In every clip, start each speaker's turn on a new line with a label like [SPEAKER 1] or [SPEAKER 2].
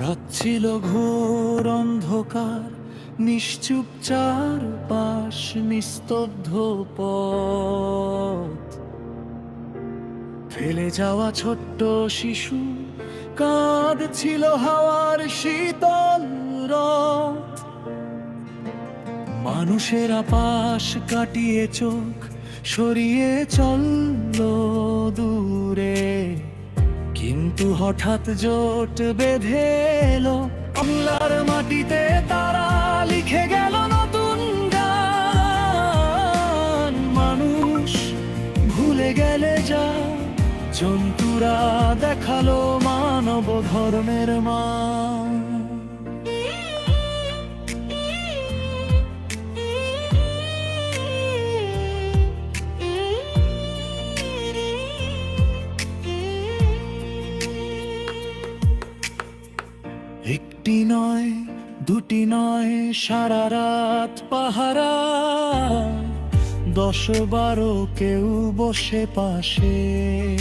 [SPEAKER 1] রাত ছিল ঘোর অন্ধকার, নিশ্চুপ চার পাশ নিস্তব্ধ পথ। ফেলে যাওয়া ছোট্ট শিশু কাঁদ ছিল হাওয়ার শীতল রথ। মানুষের পাশ কাটিয়ে চোখ সরিয়ে চলল দূরে। কিন্তু হঠাৎ জোট বেঁধে এলো আমলার মাটিতে তারা লিখে গেল নতুন গান। মানুষ ভুলে গেলে যা, জন্তুরা দেখাল মানব ধর্মের মান। নয়, দুটি নয়, সারা রাত পাহারা। দশ বারো কেউ বসে পাশে।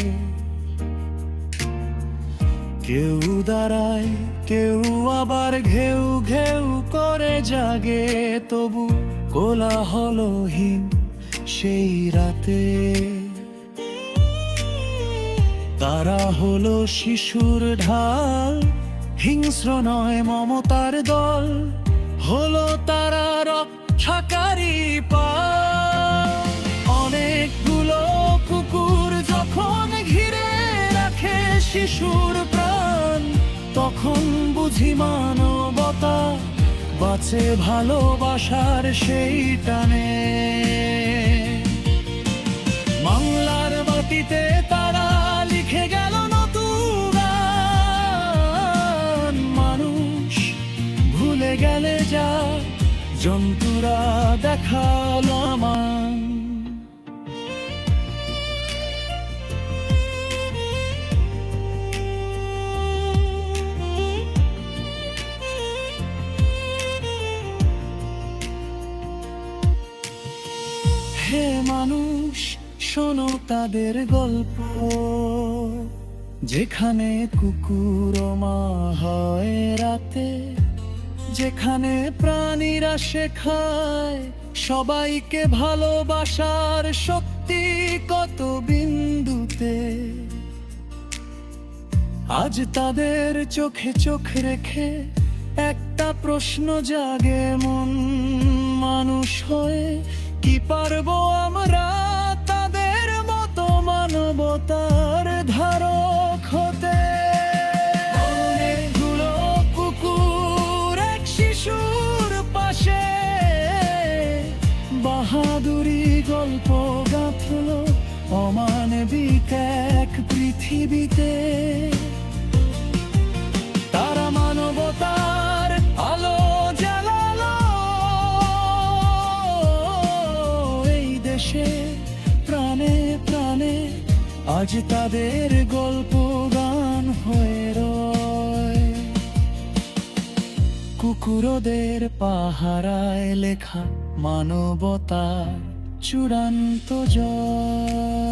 [SPEAKER 1] কেউ দাঁড়ায়, কেউ আবার ঘেউ ঘেউ করে জাগে। তবু কোলাহলহীন সেই রাতে। তারা হলো শিশুর ঢাল। হিংস্র নয় মমতার দল, হলো তারা রক্ষাকারী পা অনেকগুলো কুকুর যখন ঘিরে রাখে শিশুর প্রাণ, তখন বুঝি মানবতা বাঁচে ভালোবাসার সেই টানে। জন্তুরা দেখাল আমার হে মানুষ শোনো তাদের গল্প। যেখানে কুকুর মা হয় রাতে যেখানে প্রাণীরা শেখায়, সবাইকে ভালোবাসার শক্তি কত বিন্দুতে? আজ তাদের চোখে চোখ রেখে একটা প্রশ্ন জাগে মন মানুষ হয়ে, কি পারব আমরা তাদের মতো মানবতার বাহাদুরি গল্প গাঁথল অমানবিক এক পৃথিবীতে। তারা মানবতার আলো জ্বালালো। এই দেশে প্রাণে প্রাণে আজ তাদের গল্প গান হয়ে রয়। কুকুরদের পাহারায় লেখা মানবতা চূড়ান্ত জয়।